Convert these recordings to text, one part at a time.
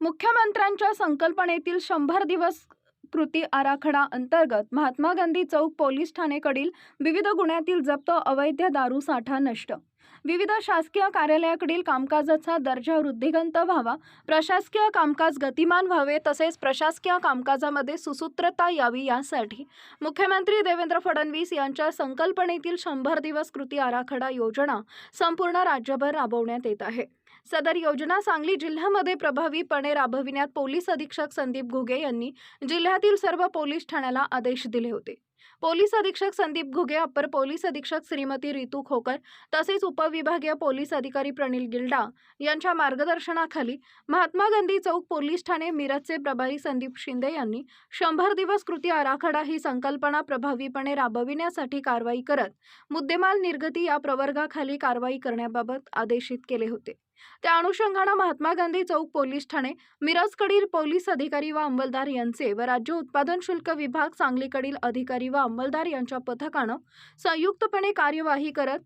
मुख्यमंत्र्यांच्या संकल्पनेतील शंभर दिवस कृती आराखडा अंतर्गत महात्मा गांधी चौक पोलीस ठाणेकडील विविध गुन्ह्यातील जप्त अवैध दारू साठा नष्ट. विविध शासकीय कार्यालयाकडील कामकाजाचा दर्जा वृद्धिगंत व्हावा. प्रशासकीय कामकाज गतिमान व्हावे तसेच प्रशासकीय कामकाजामध्ये सुसूत्रता यावी यासाठी मुख्यमंत्री देवेंद्र फडणवीस यांच्या संकल्पनेतील शंभर दिवस कृती आराखडा योजना संपूर्ण राज्यभर राबवण्यात येत आहे. सदर योजना सांगली जिल्ह्यामध्ये प्रभावीपणे राबविण्यात पोलीस अधीक्षक संदीप घुगे यांनी जिल्ह्यातील सर्व पोलीस ठाण्याला आदेश दिले होते. पोलीस अधीक्षक संदीप घुगे अप्पर पोलीस अधीक्षक श्रीमती रितू खोकर तसेच उपविभागीय पोलीस अधिकारी प्रणील गिल्डा यांच्या मार्गदर्शनाखाली महात्मा गांधी चौक पोलीस ठाणे मिरजचे प्रभारी संदीप शिंदे यांनी शंभर दिवस कृती आराखडा ही संकल्पना प्रभावीपणे राबविण्यासाठी कारवाई करत मुद्देमाल निर्गती या प्रवर्गाखाली कारवाई करण्याबाबत आदेशित केले होते. त्या अनुषंगानं महात्मा गांधी चौक पोलीस ठाणे मिरजकडील पोलीस अधिकारी व अंमलदार यांचे व राज्य उत्पादन शुल्क विभाग सांगलीकडील अधिकारी व अंमलदार यांच्या पथकानं संयुक्तपणे कार्यवाही करत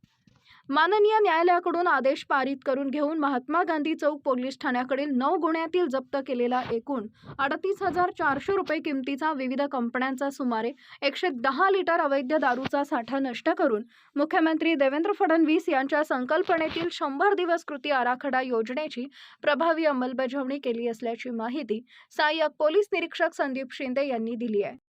माननीय न्यायालयाकडून आदेश पारित करून घेऊन महात्मा गांधी चौक पोलीस ठाण्याकडील नऊ गुन्ह्यातील जप्त केलेला एकूण अडतीस हजार चारशे रुपये किमतीचा विविध कंपन्यांचा सुमारे एकशे दहा लिटर अवैध दारूचा साठा नष्ट करून मुख्यमंत्री देवेंद्र फडणवीस यांच्या संकल्पनेतील शंभर दिवस कृती आराखडा योजनेची प्रभावी अंमलबजावणी केली असल्याची माहिती सहाय्यक पोलीस निरीक्षक संदीप शिंदे यांनी दिली आहे.